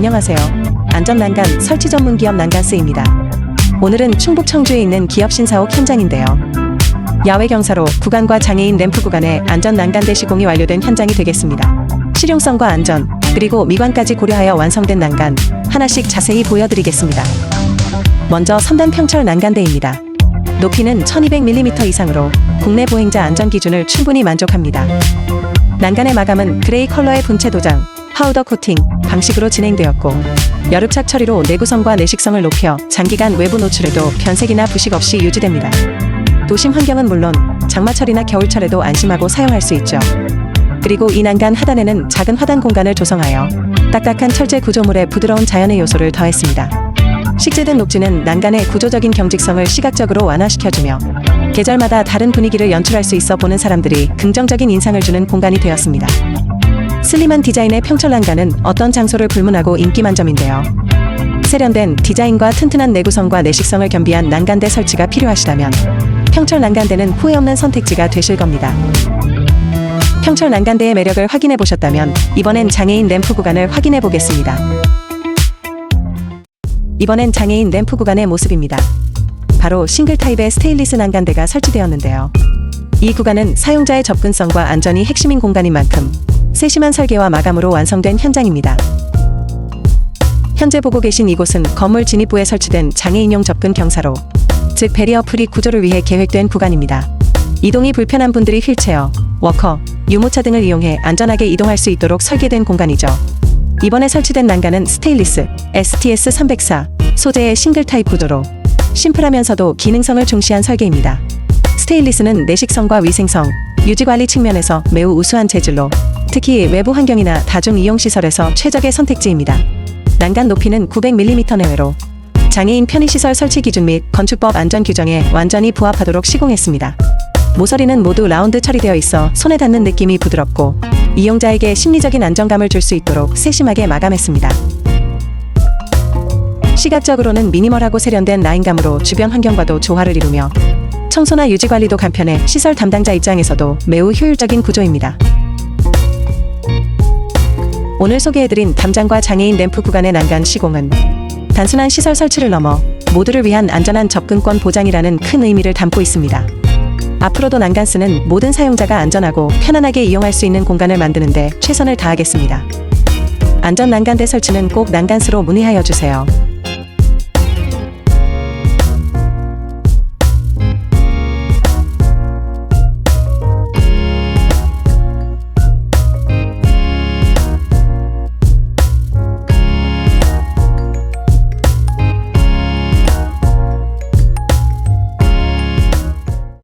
안녕하세요. 안전난간 설치 전문 기업 난간스입니다. 오늘은 충북 청주에 있는 기업 신사옥 현장인데요. 야외 경사로 구간과 장애인 램프 구간에 안전 난간대 시공이 완료된 현장이 되겠습니다. 실용성과 안전, 그리고 미관까지 고려하여 완성된 난간 하나씩 자세히 보여드리겠습니다. 먼저 3단 평철 난간대입니다. 높이는 1200mm 이상으로 국내 보행자 안전 기준을 충분히 만족합니다. 난간의 마감은 그레이 컬러의 분체 도장, 파우더 코팅 방식으로 진행되었고 여름착 처리로 내구성과 내식성을 높여 장기간 외부 노출에도 변색이나 부식 없이 유지됩니다. 도심 환경은 물론 장마철이나 겨울철에도 안심하고 사용할 수 있죠. 그리고 이 난간 하단에는 작은 화단 공간을 조성하여 딱딱한 철제 구조물에 부드러운 자연의 요소를 더했습니다. 식재된 녹지는 난간의 구조적인 경직성을 시각적으로 완화시켜주며 계절마다 다른 분위기를 연출할 수 있어 보는 사람들이 긍정적인 인상을 주는 공간이 되었습니다. 슬림한 디자인의 평철 난간은 어떤 장소를 불문하고 인기 만점인데요. 세련된 디자인과 튼튼한 내구성과 내식성을 겸비한 난간대 설치가 필요하시다면 평철 난간대는 후회 없는 선택지가 되실 겁니다. 평철 난간대의 매력을 확인해 보셨다면 이번엔 장애인 램프 구간을 확인해 보겠습니다. 이번엔 장애인 램프 구간의 모습입니다. 바로 싱글 타입의 스테인리스 난간대가 설치되었는데요. 이 구간은 사용자의 접근성과 안전이 핵심인 공간인 만큼 세심한 설계와 마감으로 완성된 현장입니다. 현재 보고 계신 이곳은 건물 진입부에 설치된 장애인용 접근 경사로, 즉 베리어 프리 구조를 위해 계획된 구간입니다. 이동이 불편한 분들이 휠체어, 워커, 유모차 등을 이용해 안전하게 이동할 수 있도록 설계된 공간이죠. 이번에 설치된 난간은 스테인리스 STS304 소재의 싱글 타입 구조로 심플하면서도 기능성을 중시한 설계입니다. 스테인리스는 내식성과 위생성, 유지관리 측면에서 매우 우수한 재질로 특히 외부 환경이나 다중 이용 시설에서 최적의 선택지입니다. 난간 높이는 900mm 내외로 장애인 편의시설 설치 기준 및 건축법 안전 규정에 완전히 부합하도록 시공했습니다. 모서리는 모두 라운드 처리되어 있어 손에 닿는 느낌이 부드럽고 이용자에게 심리적인 안정감을 줄 수 있도록 세심하게 마감했습니다. 시각적으로는 미니멀하고 세련된 라인감으로 주변 환경과도 조화를 이루며 청소나 유지 관리도 간편해 시설 담당자 입장에서도 매우 효율적인 구조입니다. 오늘 소개해드린 담장과 장애인 램프 구간의 난간 시공은 단순한 시설 설치를 넘어 모두를 위한 안전한 접근권 보장이라는 큰 의미를 담고 있습니다. 앞으로도 난간스는 모든 사용자가 안전하고 편안하게 이용할 수 있는 공간을 만드는데 최선을 다하겠습니다. 안전 난간대 설치는 꼭 난간스로 문의하여 주세요.